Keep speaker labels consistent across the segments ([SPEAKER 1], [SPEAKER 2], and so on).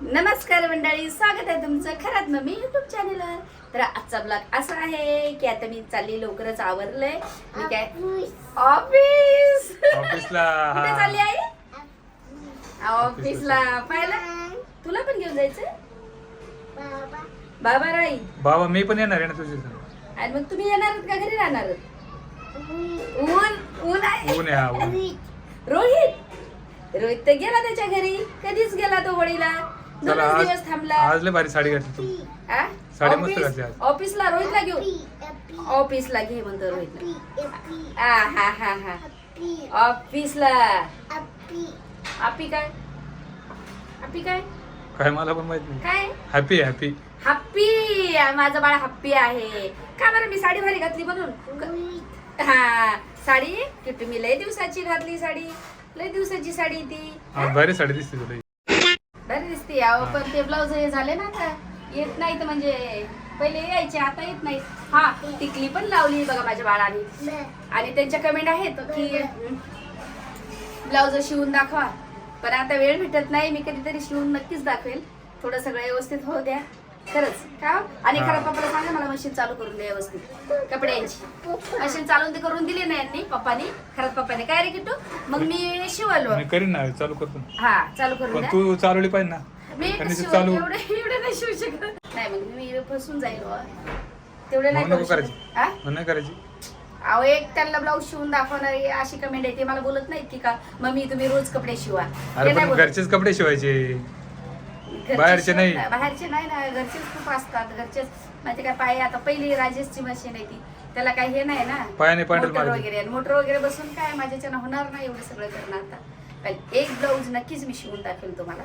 [SPEAKER 1] नमस्कार मंडळी स्वागत आहे तुमचं खरंच मम्मी युट्यूब चॅनलवर तर आजचा ब्लॉग असा आहे की आता मी चालली लवकरच आवरलंय. मी काय? ऑफिस
[SPEAKER 2] ऑफिसला
[SPEAKER 1] कुठे
[SPEAKER 2] हा.
[SPEAKER 1] चालली आई? ऑफिसला पाहिलं तुला पण घेऊन जायचं बाबा. राई
[SPEAKER 2] बाबा मी पण येणार आहे ना तुझ्या.
[SPEAKER 1] आणि मग तुम्ही येणार का घरी राहणार ऊन. ऊन? आहे?
[SPEAKER 2] आहे हा
[SPEAKER 1] रोहित. रोहित? तर गेला त्याच्या घरी. कधीच गेला तो होळीला
[SPEAKER 2] चला
[SPEAKER 1] दोनच
[SPEAKER 2] आज
[SPEAKER 1] दिवस थांबला
[SPEAKER 2] आज लय भारी साडी घातली तू
[SPEAKER 1] आ?
[SPEAKER 2] साडी मस्त
[SPEAKER 1] ऑफिस-
[SPEAKER 2] घातली आज.
[SPEAKER 1] ऑफिसला रोहितला घेऊ ऑफिसला घे म्हणतो रोहितला. आ, हा हा हा. ऑफिसला आपी काय? आपी काय?
[SPEAKER 2] काय मला पण माहीत नाही.
[SPEAKER 1] काय?
[SPEAKER 2] हॅपी हॅपी
[SPEAKER 1] हप्पी माझं बाळ हप्पी आहे. का बरं मी साडी भारी घातली म्हणून? हा. साडी? किट्टू मी लय दिवसाची घातली साडी? लय दिवसाची साडी ती?
[SPEAKER 2] भारी साडी दिसते तुला.
[SPEAKER 1] बरी दिसते अहो पण ते ब्लाऊज हे झाले ना आता. येत नाहीत म्हणजे पहिले यायचे आता येत नाहीत. हा टिकली पण लावली बघा माझ्या बाळाने. आणि त्यांच्या कमेंट आहेत की ब्लाऊज शिवून दाखवा. पण आता वेळ भेटत नाही मी कधीतरी शिवून नक्कीच दाखवेल. थोडं सगळं व्यवस्थित होऊ द्या. खरंच. का? आणि खरं पप्पाला सांगा मला मशीन चालू करून द्या व्यवस्थित. कपड्यांची. मशीन चालून ते करून दिली नाही यांनी पप्पानी खरंच पप्पाने. काय रे किट्टू? मग मी शिवलो
[SPEAKER 2] मी करीन ना चालू करतो.
[SPEAKER 1] हा चालू करून
[SPEAKER 2] पण
[SPEAKER 1] द्या.
[SPEAKER 2] तू चालवली पाहिजे ना.
[SPEAKER 1] मी
[SPEAKER 2] आणि ते
[SPEAKER 1] शिव-
[SPEAKER 2] चालू-
[SPEAKER 1] एवढे एवढे नाही शिवू शकत. नाही मग मी फसून जाईल बुवा. तेवढे नाही
[SPEAKER 2] मग नको
[SPEAKER 1] करू शकत.
[SPEAKER 2] करायची.
[SPEAKER 1] हा?
[SPEAKER 2] मग नाही करायची.
[SPEAKER 1] अहो एक त्यांना ब्लाऊज शिवून दाखवणारी अशी कमेंट आहे ते मला बोलत नाहीत की का मम्मी तुम्ही रोज कपडे शिवा.
[SPEAKER 2] अरे
[SPEAKER 1] ते नाही
[SPEAKER 2] पण
[SPEAKER 1] बोलत.
[SPEAKER 2] घरचेच कपडे शिवायचे. बाहेरचे नाही.
[SPEAKER 1] बाहेरचे नाही ना घरचेच खूप असतात घरचेच. माहिती काय पाय आता पहिली राजेशची मशीन आहे ती. त्याला काही हे नाही ना
[SPEAKER 2] पायाने पांढर
[SPEAKER 1] मोटर. वगैरे. मोटर वगैरे बसून काय माझ्याच्यानं होणार नाही एवढं सगळं करणं आता. एक ब्लाऊज नक्कीच मी शिवून दाखवेल तुम्हाला.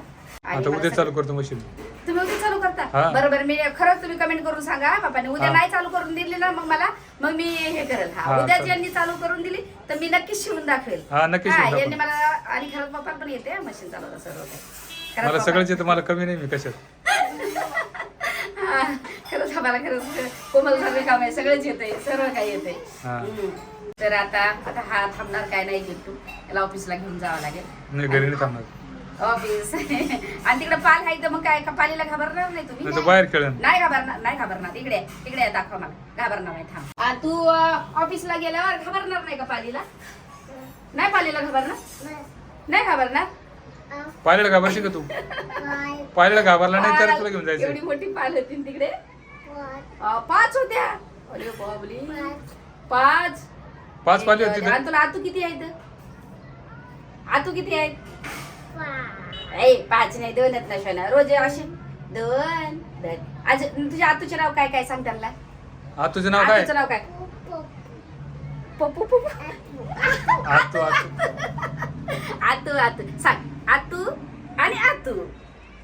[SPEAKER 2] आता उद्या चालू करतो मशीन
[SPEAKER 1] तुम्ही उद्या चालू करता. बरोबर मी खरंच तुम्ही कमेंट करून सांगा बापाने. उद्या. नाही चालू करून दिली ना मग मला मग मी हे करेल. हा उद्या. ज्यांनी चालू करून दिली तर मी नक्कीच शिवून दाखवेल. यांनी. मला आणि खरंच बाप्पा पण येते मशीन चालवता सर्व
[SPEAKER 2] मला सगळंच येतं मला कमी नाही मी कशात?
[SPEAKER 1] हा, खरंच आम्हाला खरंच कोमल सर्व काम आहे सगळंच येतंय सर्व काही येतंय.
[SPEAKER 2] हा.
[SPEAKER 1] हम्म. तर आता आता हा थांबणार काय नाही घेत तू याला ऑफिसला घेऊन जावं लागेल.
[SPEAKER 2] नाही घरी नाही थांबणार.
[SPEAKER 1] ऑफिस. आणि तिकडे पाल आहे तर मग काय का पालीला घाबरणार नाही तुम्ही?
[SPEAKER 2] नाही तर बाहेर खेळन
[SPEAKER 1] नाही घाबरणार नाही घाबरणार. इकडे आहे, इकडे आहे, दाखवा मला. घाबरणार नाही थांब. आ, तू ऑफिसला गेल्यावर घाबरणार नाही का पालीला? नाही पालीला घाबरणार? नाही घाबरणार?
[SPEAKER 2] पाहिलेला घाबरशी का तू? पाहिलेला घाबरला नाही तर तुला घेऊन
[SPEAKER 1] एवढी
[SPEAKER 2] जायचं
[SPEAKER 1] मोठी पाल होती ना तिकडे? पाच. होत्या. अरे बाबली पाच.
[SPEAKER 2] पाच पाली होती
[SPEAKER 1] आणि तुला आतू किती आहेत? आतू किती आहेत? ए पाच नाही दोन आहेत ना शोना. रोज असे. दोन दोन. आज तुझ्या आतूचे नाव काय काय सांग त्यांना?
[SPEAKER 2] हा तुझं नाव काय?
[SPEAKER 1] आतूचं नाव काय? पप्पू पप्पू
[SPEAKER 2] आतू आतू.
[SPEAKER 1] आतू आतू. सांग. आतू आणि आतू.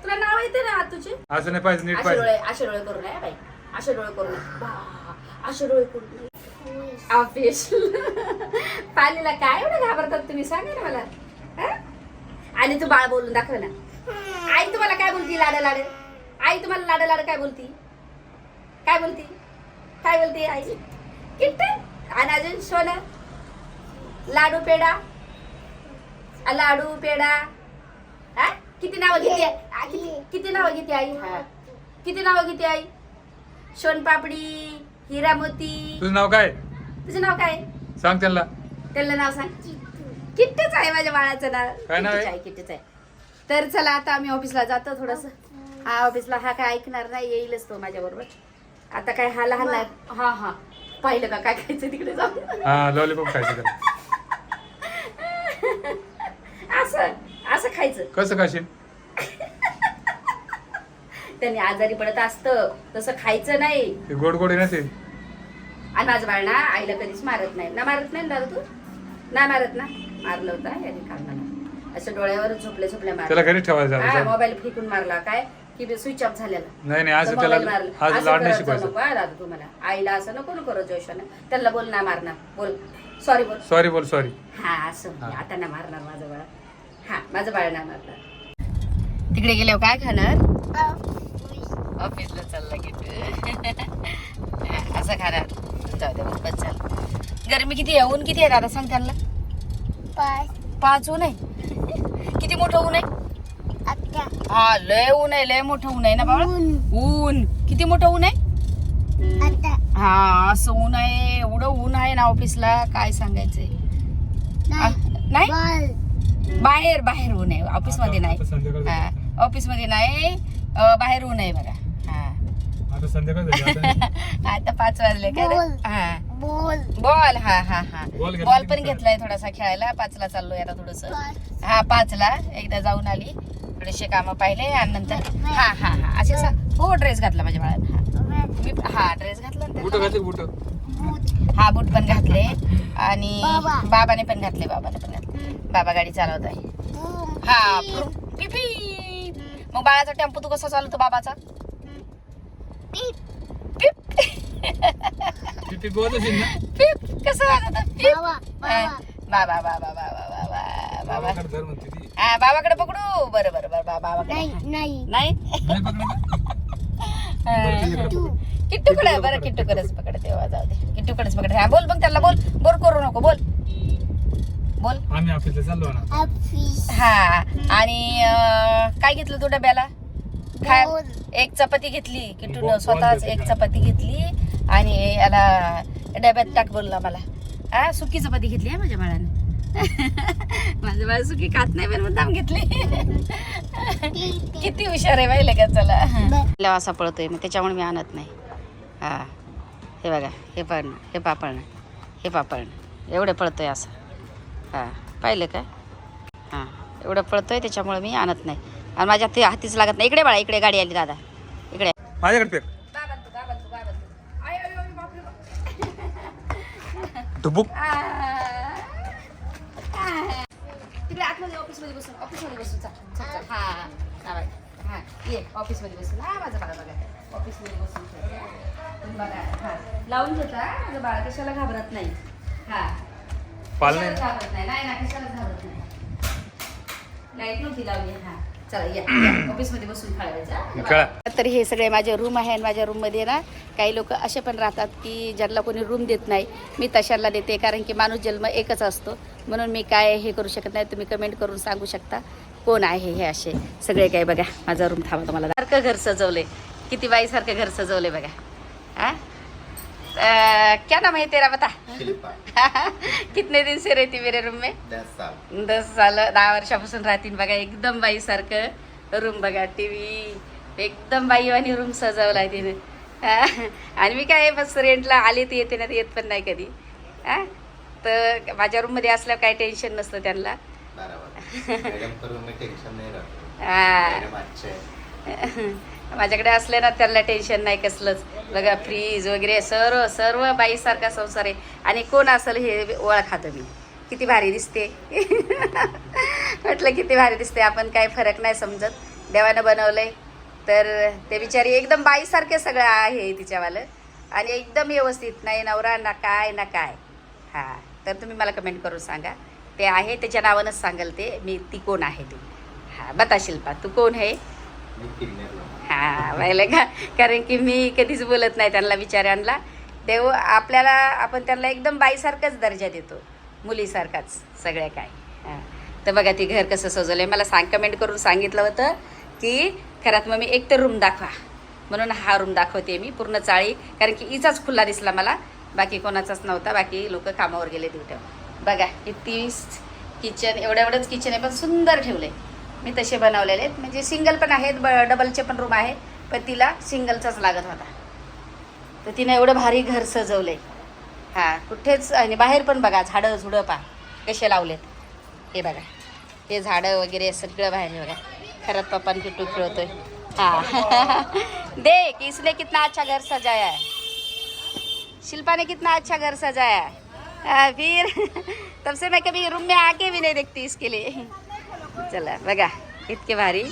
[SPEAKER 1] तुला नाव येते ना आतूचे?
[SPEAKER 2] असं नाही पाहिजे नीट
[SPEAKER 1] असे
[SPEAKER 2] पाहिजे.
[SPEAKER 1] डोळे असे डोळे करू नये बाई. असे डोळे करू नये. बा, असे डोळे करू नये. ऑफिस पालीला काय एवढं घाबरतात तुम्ही? सांगा ना मला. हा? आणि तू बाळ बोलून दाखव ना. आई तुम्हाला काय बोलती? लाड लाड. आई तुम्हाला लाड लाड काय बोलती? काय बोलती? काय बोलती आई? किट्ट? आणि अजून सोना? लाडू पेडा लाडू पेडा हा? किती नावं घेते? आ, किती किती नावं घेते आई? हा. किती नावं घेते आई? सोनपापडी हिरामोती
[SPEAKER 2] तुझं नाव काय?
[SPEAKER 1] तुझं नाव काय?
[SPEAKER 2] सांग त्यांना.
[SPEAKER 1] त्याला नाव सांग. किट्टच आहे माझ्या बाळाचं नाव.
[SPEAKER 2] काय नाव आहे?
[SPEAKER 1] किट्टूच आहे किट्टूच आहे. तर चला आता आम्ही ऑफिसला जातो थोडस. हा ऑफिसला हा काय ऐकणार नाही येईलच तो माझ्या बरोबर आता काय हा लहान नाही हा हा. पाहिलं का काय खायचं तिकडे जाऊन?
[SPEAKER 2] हा लॉलीपॉप खायचं त्याला.
[SPEAKER 1] असं. असं खायचं.
[SPEAKER 2] कसं खाशील?
[SPEAKER 1] त्यांनी आजारी पडत असतं. तसं खायचं नाही.
[SPEAKER 2] ते गोड गोड नसेल
[SPEAKER 1] आणि माझं बाळ ना आईला कधीच मारत नाही. ना मारत नाही ना दादा तू? नाही मारत ना? मारलं होतं याने काल मला असं डोळ्यावर झोपले झोपले
[SPEAKER 2] त्याला
[SPEAKER 1] मारलं
[SPEAKER 2] घरी ठेवायचं
[SPEAKER 1] हा
[SPEAKER 2] आता.
[SPEAKER 1] मोबाईल फेकून मारला. काय? की स्विच ऑफ झालेला.
[SPEAKER 2] नाही नाही आज
[SPEAKER 1] तर
[SPEAKER 2] त्याला
[SPEAKER 1] मारला.
[SPEAKER 2] आज
[SPEAKER 1] असं
[SPEAKER 2] लाड नाही शिकवायचं.
[SPEAKER 1] नको हा दादा तुम्हाला आईला असं नको नको करू जोशानं. त्याला बोल ना मारणार. बोल. सॉरी बोल.
[SPEAKER 2] सॉरी बोल सॉरी
[SPEAKER 1] हा असं.
[SPEAKER 2] हा.
[SPEAKER 1] आता ना मारणार माझं बाळ. हा माझं बाळ ना मारणार तिकडे गेल्यावर काय खाणार? ऑफिसला चालला की असं खाणार. जाऊ बस चाल. गरमी किती आहे? ऊन किती आहे दादा? सांग त्यांना. पाच. ऊन आहे? किती मोठं ऊन आहे? हा लय ऊन आहे लय मोठं ऊन आहे ना बाबा? ऊन. किती मोठं ऊन आहे? हा असं ऊन आहे. एवढं ऊन आहे ना ऑफिसला काय सांगायचंय? नाही बाहेर बाहेर ऊन आहे ऑफिसमध्ये नाही. हा ऑफिसमध्ये नाही बाहेर ऊन आहे बघा. हा.
[SPEAKER 2] आता
[SPEAKER 1] पाच वाजले का. हा.
[SPEAKER 3] बोल.
[SPEAKER 1] बॉल हा हा हा.
[SPEAKER 2] बॉल
[SPEAKER 1] पण? घेतलाय थोडासा खेळायला. पाचला चाललोय आता थोडस. हा पाचला. एकदा जाऊन आली. थोडेसे काम पाहिले आणि नंतर हा हा हा. असे हो ड्रेस घातला माझ्या बाळानं. हा. मी हा ड्रेस घातला ना हा बूट पण घातले आणि
[SPEAKER 3] बाबा.
[SPEAKER 1] बाबाने पण घातले बाबाने पण बाबा गाडी चालवत आहे हा. मग बाळाचा टेम्पो तू कसा चालवतो बाबाचा? पिप.
[SPEAKER 2] पिपी. गोद असेल ना?
[SPEAKER 1] पिप. कसं वाजवतो? पिप.
[SPEAKER 3] बाबा बाबा
[SPEAKER 1] बाबा बाबा बाबा बाबा बाबा हा बाबाकडे पकडू. बरं बरं बरं बा- बाबाकडे.
[SPEAKER 3] नाही नाही.
[SPEAKER 1] किट्टूकडे बरं किट्टूकडेच पकड. तेव्हा जाऊ दे. किट्टूकडेच पकड हा बोल मग त्याला बोल. बोर करू नको बोल. बोल.
[SPEAKER 2] आम्ही ऑफिसला चाललो ना
[SPEAKER 3] ऑफिस
[SPEAKER 1] हा आणि अं, काय घेतलं तू डब्याला?
[SPEAKER 3] बोल.
[SPEAKER 1] एक चपाती घेतली किट्टून
[SPEAKER 2] बॉल-
[SPEAKER 1] स्वतःच एक. चपाती घेतली आणि याला डब्यात टाक बोलला मला. हा सुकी चपाती घेतली आहे माझ्या बाळाने. माझं बाळ सुकी खात नाही पण मुद्दाम घेतली. किती हुशार आहे पाहिले का चला लव असा पळतोय मग त्याच्यामुळे मी आणत नाही. हा हे बघा हे पण हे पापड हे पापड एवढं पळतोय असं. हा पाहिलं का? हां एवढं पळतोय त्याच्यामुळे मी आणत नाही. आणि माझ्या ते हातीच लागत नाही. इकडे बाळा इकडे गाडी आली दादा. इकडे.
[SPEAKER 2] माझ्याकडे फेक. ढुबुक
[SPEAKER 1] तिकडे आतमध्ये ऑफिसमध्ये बसून ऑफिसमध्ये बसून चल चल चल हा हा बाई. हा ये ऑफिसमध्ये बसून. हा माझं बाळा बघा. ऑफिसमध्ये बसून. खेळ. तुम्ही बघा. हा. लावून घेता माझं बाळ कशाला घाबरत नाही. हा.
[SPEAKER 2] पाल नाही?
[SPEAKER 1] घाबरत नाही? नाही ना कशाला घाबरत नाही? लाइट नव्हती लावली हा. चला या. या. ऑफिसमध्ये बसून खेळायचं
[SPEAKER 2] खेळा.
[SPEAKER 1] तर हे सगळे माझे रूम आहे आणि माझ्या रूममध्ये ना काही लोक असे पण राहतात की ज्यांना कोणी रूम देत नाही मी तशाला देते कारण की माणूस जन्म एकच असतो. म्हणून मी काय हे करू शकत नाही तुम्ही कमेंट करून सांगू शकता. कोण आहे हे असे? सगळे काय बघा माझा रूम थांबा तुम्हाला. सारखं घर सजवले किती बाईसारखं घर सजवले बघा. हा? क्या नाम है तेरा बता? कितने दिन से रहती मेरे रूम में?
[SPEAKER 4] दस साल।
[SPEAKER 1] दस साल दहा वर्षापासून राहतील बघा एकदम बाईसारखं रूम बघा टी व्ही एकदम बाईवानी रूम सजवलाय तिने. हा. आणि मी काय बस रेंटला आले ते येते ना येत पण नाही कधी. हा? तर माझ्या रूममध्ये असल्यावर काही टेन्शन नसतं त्यांना. हा. माझ्याकडे असले ना त्यांना टेन्शन नाही कसलंच. बघा फ्रीज वगैरे सर्व सर्व बाईसारखा संसार आहे. आणि कोण असेल हे ओळखातं मी. किती भारी दिसते. म्हटलं किती भारी दिसते. आपण काय फरक नाही समजत. देवानं बनवलं आहे तर ते बिचारी एकदम बाईसारखे सगळं आहे तिच्यावालं. आणि एकदम व्यवस्थित. नाही नवरा ना काय ना काय. हां. तर तुम्ही मला कमेंट करून सांगा. ते आहे त्याच्या नावानंच सांगाल ते. मी ती कोण आहे ती. हां बता शिल्पा तू कोण आहे?
[SPEAKER 4] मी
[SPEAKER 1] पाहिलं का कारण की मी कधीच बोलत नाही त्यांना विचारांना. देव आपल्याला आपण त्यांना एकदम बाईसारखाच दर्जा देतो. मुलीसारखाच सगळ्या काय हां. तर बघा ती घर कसं सजवलं आहे मला सांग कमेंट करून सांगितलं होतं की खरात मग मी एक तर रूम दाखवा. म्हणून हा रूम दाखवते मी पूर्ण चाळी. कारण की इचाच खुल्ला दिसला मला. बाकी कोणाचाच नव्हता बाकी लोक कामावर गेले तिथं बघा किती किचन एवढं एवढंच किचन आहे पण सुंदर ठेवलं आहे मी तसे बनवलेले आहेत. म्हणजे सिंगल पण आहेत ब डबलचे पण रूम आहे पण तिला सिंगलचाच लागत होता. तर तिने एवढं भारी घर सजवलं आहे हां कुठेच आणि बाहेर पण बघा झाडं झुडं पा कसे लावलेत. हे बघा हे झाडं वगैरे सगळं बाहेर बघा. खरंच पप्पान किटू खेळतोय. हां. देख इसने कितना अच्छा घर सजाया है. शिल्पा ने कितना अच्छा घर सजाया है. फिर तब से मैं कभी रूम में आके भी नहीं देखती इसके लिए. चला बघा इतके भारी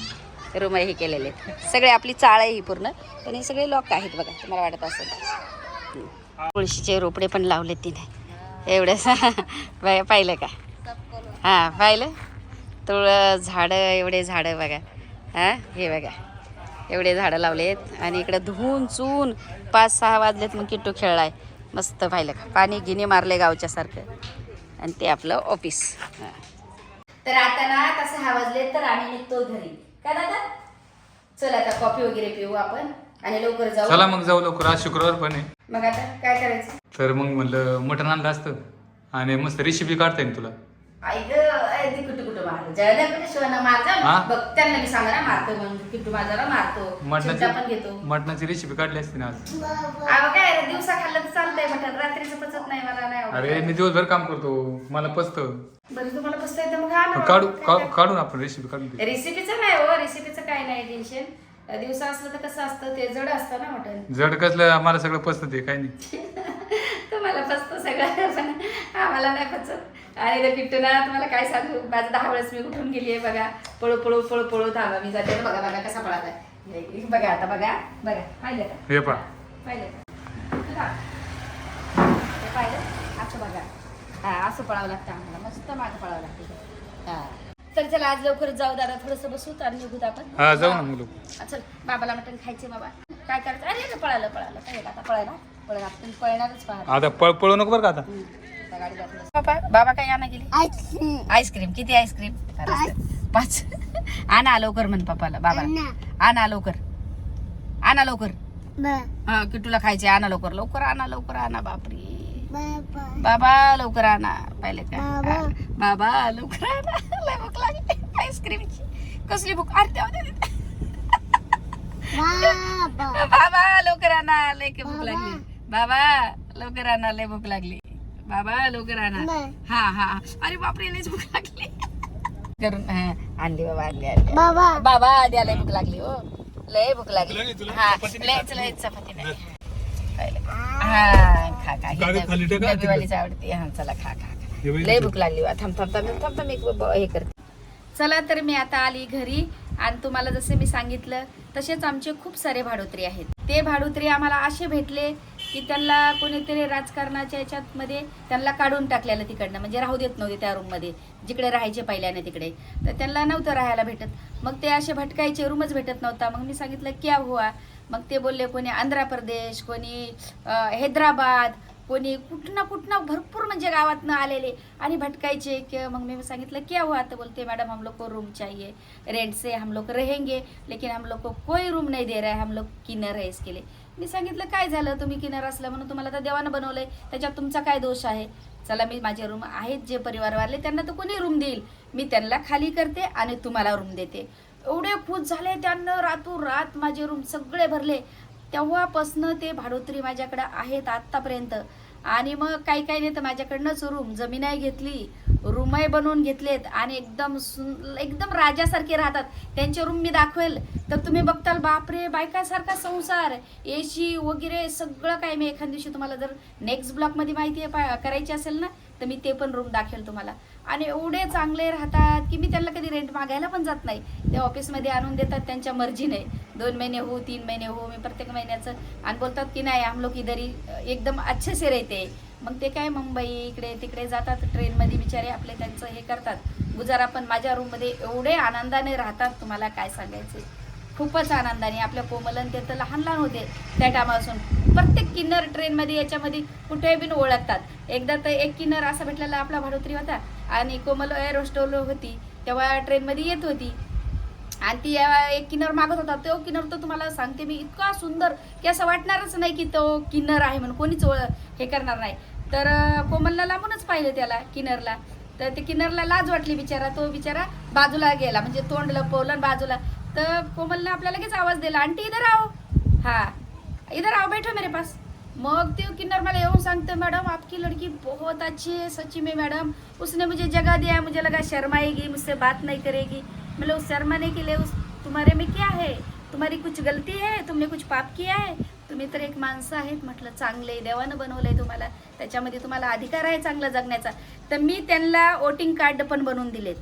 [SPEAKER 1] रूम हे केलेले आहेत. सगळे आपली चाळ आहे ही पूर्ण पण हे सगळे लॉक आहेत बघा तुम्हाला वाटत असेल. तुळशीचे रोपडे पण लावले तिने एवढं बघा पाहिलं का? हां पाहिलं? तुळ झाडं एवढे झाडं बघा. हां हे बघा. एवढे झाडं लावलेत आणि इकडं धुवून चून पाच सहा वाजलेत मग किट्टू खेळलाय. मस्त पाहिलं का? पाणी गिनी मारले गावच्या सारखं आणि ते आपलं ऑफिस तर आता ना आता सहा वाजले तर आम्ही निघतो घरी. काय दादा? चल आता कॉफी वगैरे पिऊ आपण आणि लवकर जाऊ.
[SPEAKER 2] चला मग जाऊ लवकर आज शुक्रवार पण आहे.
[SPEAKER 1] मग आता काय करायचं?
[SPEAKER 2] तर मग म्हणलं मटण आणलं असतं आणि मस्त रेसिपी काढता येईल तुला.
[SPEAKER 1] आई ग
[SPEAKER 2] हा?
[SPEAKER 1] मी सांगा मारतो म्हणून. किट्टू माझ्याला मारतो. चिमटा पण घेतो.
[SPEAKER 2] मटणाची मटणाची रेसिपी काढली असती ना आज.
[SPEAKER 1] अहो काय रे, दिवसा खाल्लं तर चालतंय मटण. रात्रीचं पचत नाही मला नाही आवडत.
[SPEAKER 2] अरे मी दिवसभर काम करतो. मला पचत.
[SPEAKER 1] बरं तुम्हाला बसता येतं मग
[SPEAKER 2] काढू का- ना आपण रेसिपी काढून दे.
[SPEAKER 1] रेसिपीचं नाही हो रेसिपीचं काय नाही टेन्शन. दिवसा असलं तर कसं असतं? ते जड असतं ना मटण
[SPEAKER 2] जड कसलं? मला सगळं पचत ते काही नाही.
[SPEAKER 1] तुम्हाला पचतं सगळं पण आम्हाला नाही पचत. आणि ते किट्टू ना तुम्हाला काय सांगू? माझं दहा वेळेस मी उठून गेली आहे बघा. पळू पळू पळू पळू थांबा मी जाते बघा बघा कसा पळाला आहे. बघा आता बघा बघा. पाहिलं का?
[SPEAKER 2] हे
[SPEAKER 1] पाहिलं का. हे पाहिलं? असं बघा. हा असं पळावं लागतं आम्हाला. मस्त मागं पळावं लागतं. हा. तर चला आज लवकर जाऊ दादा थोडंसं बसू आणि निघूत आपण.
[SPEAKER 2] हा जाऊ ना
[SPEAKER 1] हा, चल बाबाला मटण खायचे बाबा. काय करायचं? अरे अरे, पळालं पळालं. काय आता पळायला? पळायला आपण पळणारच पाहत
[SPEAKER 2] आता पळ पळू नको बरं का आता.
[SPEAKER 1] बाबा बाबा काय आणा गेली? आईस्क्रीम किती आईस्क्रीम पाच. आणा लवकर म्हण पप्पाला बाबा आणा. लवकर. आणा लवकर. हा किटूला खायचे आणा लवकर. लवकर आणा लवकर आणा बापरे. बाबा लवकर आणा. पाहिले का
[SPEAKER 3] बाबा.
[SPEAKER 1] बाबा लवकर आणा. लय भूक लागली. आईस्क्रीमची. कसली भूक? देवा. बाबा. लवकर आणा. लय की भूक लागली. बाबा लवकर आणा. लय भूक लागली. बाबा लवकर आणा. हा हा अरे बापरे लयच भूक लागली. करून आणली बाबा आणली आणली.
[SPEAKER 3] बाबा.
[SPEAKER 1] बाबा द्या लय भूक लागली हो. लय भूक लागली. हा. लयच लय चपाती नाही? हा खा खा. ही
[SPEAKER 2] कागद खाली
[SPEAKER 1] डबी-
[SPEAKER 2] टाका,
[SPEAKER 1] डबीवालीच आवडते. हा चला खा खा खा.
[SPEAKER 2] हे बघ,
[SPEAKER 1] लय भूक लागली वा. थांब थांब थांब थांब थांब एक ब- हे करते. चला तर मी आता आली घरी. आणि तुम्हाला जसे मी सांगितलं तसेच आमचे खूप सारे भाडोत्री आहेत. ते भाडोत्री आम्हाला असे भेटले की त्यांना कोणीतरी राजकारणाच्या याच्यात मध्ये त्यांना काढून टाकलेलं तिकडनं. म्हणजे राहू देत नव्हते त्या रूममध्ये जिकडे राहायचे पहिल्याने तिकडे. तर त्यांना नव्हतं राहायला भेटत. मग ते असे भटकायचे रूमच भेटत नव्हता. मग मी सांगितलं क्या हुआ? मग ते बोलले कोणी आंध्र प्रदेश कोणी हैदराबाद कोणी कुठं कुठनं भरपूर म्हणजे गावातनं आलेले आणि भटकायचे की मग मी सांगितलं क्या हुआ? तर बोलते मैडम हम लोग को रूम चाहिए रेंट से हम लोग रहेंगे लेकिन हम लोग को कोई रूम नहीं दे रहा है हम लोग किनर है इसके लिए. मी सांगितलं काय झालं? तुम्ही किनर असलं म्हणून तुम्हाला तर देवानं बनवलंय त्याच्यात तुमचा काय दोष आहे? चला मी माझे रूम आहेत जे परिवारवाले त्यांना तर कोणी रूम देईल. मी त्यांना खाली करते आणि तुम्हाला रूम देते. एवढे खुश झाले त्यांना रातू रात माझे रूम सगळे भरले. तेव्हापासनं ते भाडोत्री माझ्याकडे आहेत आत्तापर्यंत. आणि मग काही काही नाही तर माझ्याकडनंच रूम जमीनही घेतली रूमही बनवून घेतलेत आणि एकदम सुन एकदम राजासारखे राहतात. त्यांचे रूम मी दाखवेल. तर तुम्ही बघताल बापरे बायकासारखा संसार. ए सी वगैरे सगळं काय मी एखाद दिवशी तुम्हाला जर नेक्स्ट ब्लॉकमध्ये माहिती आहे पा- करायची असेल ना तर मी ते पण रूम दाखवेल तुम्हाला. आणि एवढे चांगले राहतात की मी त्यांना कधी रेंट मागायला पण जात नाही. ते ऑफिसमध्ये आणून देतात त्यांच्या मर्जीने. दोन महिने हो तीन महिने हो मी प्रत्येक महिन्याचं आणि बोलतात की नाही आमलोक इधरी एकदम अच्छे से रहते. मग ते काय मुंबई इकडे तिकडे जातात ट्रेनमध्ये बिचारे आपले त्यांचं हे करतात. गुजारा पण माझ्या रूममध्ये एवढे आनंदाने राहतात तुम्हाला काय सांगायचे? खूपच आनंदाने. आपल्या कोमलन ते तर लहान लहान होते त्या टायमापासून प्रत्येक किन्नर ट्रेनमध्ये याच्यामध्ये कुठेही बिन ओळखतात. एकदा तर एक किन्नर असा भेटलेला आपला भाडोत्री होता. आणि कोमल एरोस्टोल होती तेव्हा ट्रेनमध्ये येत होती. आणि ती एक किन्नर मागत होता तो किन्नर तर तुम्हाला सांगते मी इतका सुंदर की असं वाटणारच नाही की तो किन्नर आहे म्हणून कोणीच ओळ हे करणार नाही. तर कोमलला लांबूनच पाहिलं त्याला किन्नरला तर ते किन्नरला लाज वाटली बिचारा तो बिचारा बाजूला गेला म्हणजे तोंड लपवलं बाजूला. तर कोमलनं आपल्याला लगेच आवाज दिला आंटी इधर आओ हा इधर आओ बैठो मेरे पास. मग ते किन्नर मला येऊन सांगते मैडम आपकी लड़की बहुत अच्छी है सच्ची में मैडम. उसने मुझे जगह दिया मुझे लगा शर्माएगी मुझसे बात नहीं करेगी. मतलब उस शर्माने के लिए उस तुम्हारे में क्या है? तुम्हारी कुछ गलती है? तुमने कुछ पाप किया है? तुम्ही तर एक माणसं आहेत म्हटलं चांगले देवानं बनवलंय तुम्हाला. त्याच्यामध्ये तुम्हाला अधिकार आहे चांगला जगण्याचा. तर मी त्यांना वोटिंग कार्ड पण बनवून दिलेत.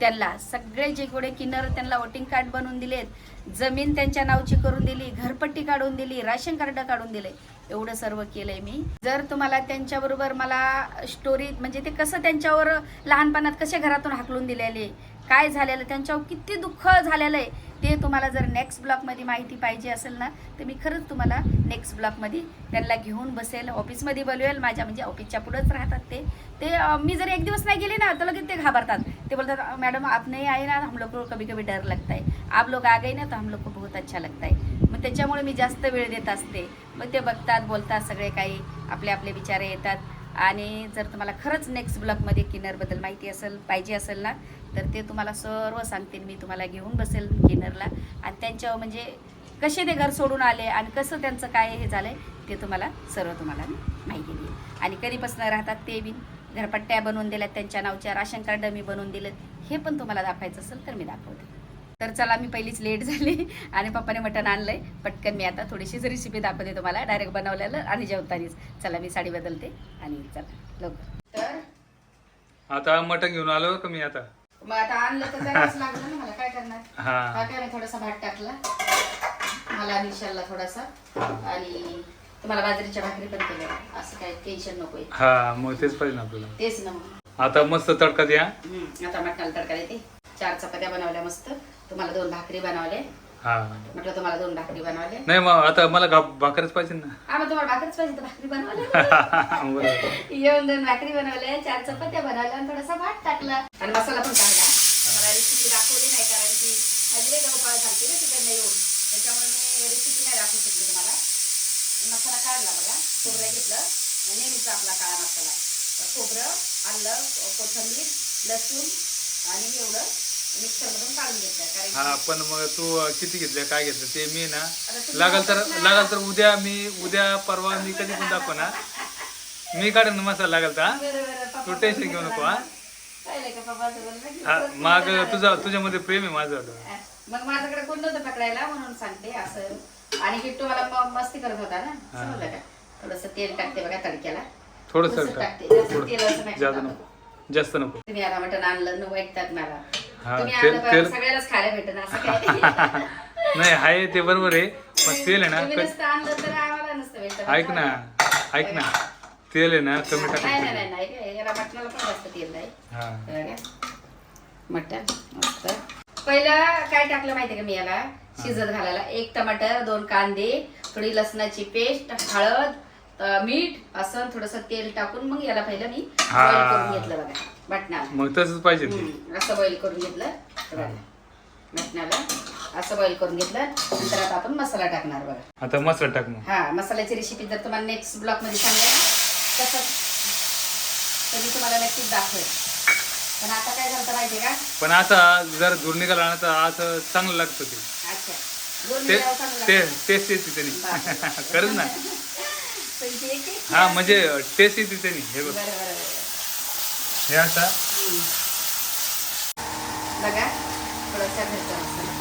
[SPEAKER 1] त्यांना सगळे जे कोडे किन्नर त्यांना वोटिंग कार्ड बनवून दिलेत. जमीन त्यांच्या नावची करून दिली घरपट्टी काढून दिली राशन कार्ड काढून दिले एवढं सर्व केलंय मी. जर तुम्हाला त्यांच्याबरोबर मला स्टोरी म्हणजे ते कसं त्यांच्यावर लहानपणात कसे घरातून हाकलून दिलेले काय झालेलं त्यांच्यावर किती दुःख झालेलं आहे ते तुम्हाला जर नेक्स्ट ब्लॉकमध्ये माहिती पाहिजे असेल ना तर मी खरंच तुम्हाला नेक्स्ट ब्लॉकमध्ये त्यांना घेऊन बसेल ऑफिसमध्ये बोलवेल माझ्या म्हणजे ऑफिसच्या पुढंच राहतात ते. ते मी जर एक दिवस नाही गेले ना तर लगेच ते घाबरतात. ते बोलतात मॅडम आप नाही आहे ना हम लोग को कभी कभी डर लगता है. आप लोग आ गए ना तो हम लोग को बहुत अच्छा लगता है. मग त्याच्यामुळे मी जास्त वेळ देत असते. मग ते बघतात बोलतात सगळे काही आपले आपले विचार येतात. आणि जर तुम्हाला खरंच नेक्स्ट ब्लॉकमध्ये किन्नरबद्दल माहिती असेल पाहिजे असेल ना तर ते तुम्हाला सर्व सांगतील मी तुम्हाला घेऊन बसेल किन्नरला. आणि त्यांच्यावर म्हणजे कसे ते घर सोडून आले आणि कसं त्यांचं काय हे झालंय ते तुम्हाला सर्व तुम्हाला मी माहिती देईल. आणि कधीपासून राहतात ते बी घरपट्ट्या बनवून दिल्यात त्यांच्या नावच्या राशन कार्ड मी बनवून दिलं हे पण तुम्हाला दाखवायचं असेल तर मी दाखवते. तर चला मी पहिलीच लेट झाली आणि पप्पाने मटण आणलंय. पटकन मी आता थोडीशीच रेसिपी दाखवते तुम्हाला डायरेक्ट बनवलेलं आणि जेवतानीच. चला मी साडी बदलते आणि चला लवकर. तर?
[SPEAKER 2] आता मटण घेऊन आलो का मी आता?
[SPEAKER 1] मग आता आणलं तर करावंच लागलं ना मला काय करणार?
[SPEAKER 2] हा.
[SPEAKER 1] काय मी थोडासा भात टाकला. मला विशालला थोडासा. आणि तुम्हाला बाजरीच्या भाकरी पण केल्या. असं काय टेन्शन नकोय.
[SPEAKER 2] हा मग तेच पाहिजे ना आपल्याला.
[SPEAKER 1] तेच ना मग.
[SPEAKER 2] आता मस्त तडका द्या.
[SPEAKER 1] हम्म, आता मटणाला तडका देते. चार चपात्या बनवल्या मस्त. तुम्हाला दोन भाकरी बनवले
[SPEAKER 2] हा.
[SPEAKER 1] म्हटलं तुम्हाला दोन भाकरी बनवले.
[SPEAKER 2] नाही मग आता मला गा- भाकरच पाहिजे ना.
[SPEAKER 1] हा मग तुम्हाला भाकरीच पाहिजे तर भाकरी बनवल्या
[SPEAKER 2] बरोबर.
[SPEAKER 1] येऊन दोन भाकरी बनवल्या चार चपात्या बनवल्या आणि थोडासा भात टाकला. आणि मसाला पण टाकला. मला रेसिपी दाखवली नाही कारण की लई गवपाळ झालती ना तिकडनं येऊन. त्याच्यामुळे मी रेसिपी नाही दाखवू शकली तुम्हाला. मसाला काढला बघा. खोबरं घेतलं. नेहमीचा आपला काळा मसाला. तर खोबरं आलं कोथिंबीर लसूण आणि एवढं. मिक्सरमधून काढून घेतलं कारण
[SPEAKER 2] हा पण मग तू किती घेतलं काय घेतलं? ते मी ना
[SPEAKER 1] तुम्ही
[SPEAKER 2] लागल तर
[SPEAKER 1] वापरत ना.
[SPEAKER 2] लागल तर उद्या मी उद्या परवा मी कधी पण दाखव ना मी काढेन ना मसाला लागल तर हा?
[SPEAKER 1] बरं, बरं, पप्पा
[SPEAKER 2] तू टेन्शन घेऊ नको हा?
[SPEAKER 1] पाहिलं का पप्पाचं बोलणं की
[SPEAKER 2] हा, माग
[SPEAKER 1] तुझं
[SPEAKER 2] तुझा तुझ्यामध्ये प्रेम आहे माझं.
[SPEAKER 1] मग माझ्याकडे कोण नव्हतं पकडायला म्हणून सांगते असं. आणि किट्टू मला म- मस्ती करत होता ना? समजलं का? थोडस तेल टाकते बघा तडक्याला.
[SPEAKER 2] थोडस
[SPEAKER 1] थोडंसं टाकते जास्त नाही.
[SPEAKER 2] नको. जास्त नको.
[SPEAKER 1] तुम्ही आता मटण आणलं न वाईटतात मला
[SPEAKER 2] हा,
[SPEAKER 1] तुम्ही
[SPEAKER 2] तेल-
[SPEAKER 1] आणलं पण
[SPEAKER 2] तेल-
[SPEAKER 1] सगळ्यालाच खायला असं काय
[SPEAKER 2] नाही. आहे ते बरोबर आहे पण तेल आहे ना
[SPEAKER 1] तुम्ही
[SPEAKER 2] क-
[SPEAKER 1] नसतं आणलं तर आम्हाला नसतं भेटत
[SPEAKER 2] ऐक ना ऐक ना तेल आहे ना कमी
[SPEAKER 1] नाही नाही
[SPEAKER 2] टाकायचं
[SPEAKER 1] नाही नाही काय, याला मटणाला पण जास्त तेल नाही.
[SPEAKER 2] हा.
[SPEAKER 1] बघा. मटण मस्त. पहिलं काय टाकलं माहितीये का मी याला? शिजत घालायला. एक टमाटर दोन कांदे थोडी लसणाची पेस्ट हळद अं, मीठ असं थोडस तेल टाकून मग याला पहिलं मी
[SPEAKER 2] हा.
[SPEAKER 1] बॉईल करून घेतलं बघा. मटणाला.
[SPEAKER 2] मग तसंच पाहिजे ते.
[SPEAKER 1] हम्म, असं बॉईल करून घेतलं. बघा. मटणाला असं बॉईल करून घेतलं. नंतर आता आपण मसाला टाकणार बघा.
[SPEAKER 2] आता मसाला टाक मग.
[SPEAKER 1] हा मसाल्याची रेसिपी जर तुम्हाला नेक्स्ट ब्लॉगमध्ये सांगेल तसं तर मी तुम्हाला नक्कीच दाखवेल पण आता काय झालं माहितीये का?
[SPEAKER 2] पण आता जर धूर निघाला ना तर असं चांगलं लागतं ते.
[SPEAKER 1] अच्छा. दोन
[SPEAKER 2] ते
[SPEAKER 1] मिनिटावर चांगलं
[SPEAKER 2] ते
[SPEAKER 1] लागतं.
[SPEAKER 2] टेस्ट येते त्यांनी.
[SPEAKER 1] बापरे.
[SPEAKER 2] खरंच ना.
[SPEAKER 1] पण ते एक-
[SPEAKER 2] हा म्हणजे टेस्ट येते त्यांनी. हे
[SPEAKER 1] बरं
[SPEAKER 2] बघ
[SPEAKER 1] बरं बरं.
[SPEAKER 2] हे आता?
[SPEAKER 1] हम्म. बघा थोडासा घरचा मसाला.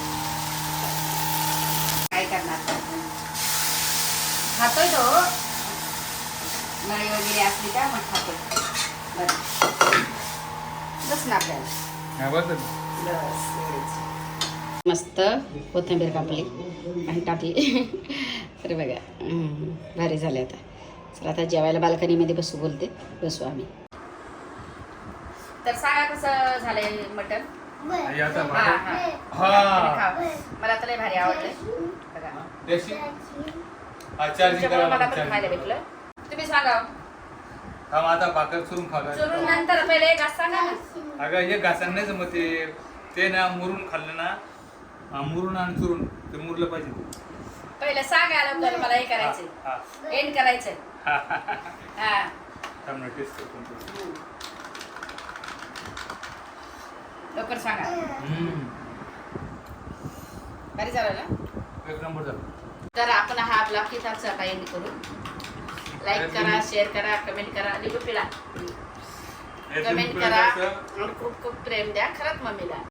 [SPEAKER 1] काय करणार तर आपण? खातोय तो. नळी वगैरे असली का मग खातोय बरं. बस ना आपल्याला. मस्त कोथिंबीर कापली आणि टाकली. तर बघा भारी झाले आता. चला आता जेवायला बाल्कनीमध्ये बसू बोलते. बसू आम्ही. तर सांगा कसं झालंय मटण?
[SPEAKER 2] हे
[SPEAKER 1] हा, हा.
[SPEAKER 2] हा
[SPEAKER 1] खावा. मला तर लय भारी बघा.
[SPEAKER 2] हा चार्जिंग
[SPEAKER 1] तुमच्यामुळे मला पण भेटलं. तुम्ही सांगा
[SPEAKER 2] हा. मग आता भाकर चुरून
[SPEAKER 1] चुरून नंतर पहिले एक सांगा ना.
[SPEAKER 2] अगं हे नाही जमत ते. ते ना मुरून खाल्लं ना हा, मुरून आणि चुरून ते मुरलं पाहिजे.
[SPEAKER 1] पहिले सांगा लवकर मला हे करायचंय.
[SPEAKER 2] हा,
[SPEAKER 1] एंड करायचंय.
[SPEAKER 2] हा.
[SPEAKER 1] हा
[SPEAKER 2] थांब ना, taste करतो. मी.
[SPEAKER 1] हम्म. लवकर सांगा. भारी झालं ना?
[SPEAKER 2] एक नंबर झालं.
[SPEAKER 1] तर आपण हा आपला किताबचा आता एंड करू. लाईक करा शेअर करा कमेंट करा
[SPEAKER 2] हे
[SPEAKER 1] कमेंट करा. आणि खूप खूप प्रेम द्या खरंच मम्मीला.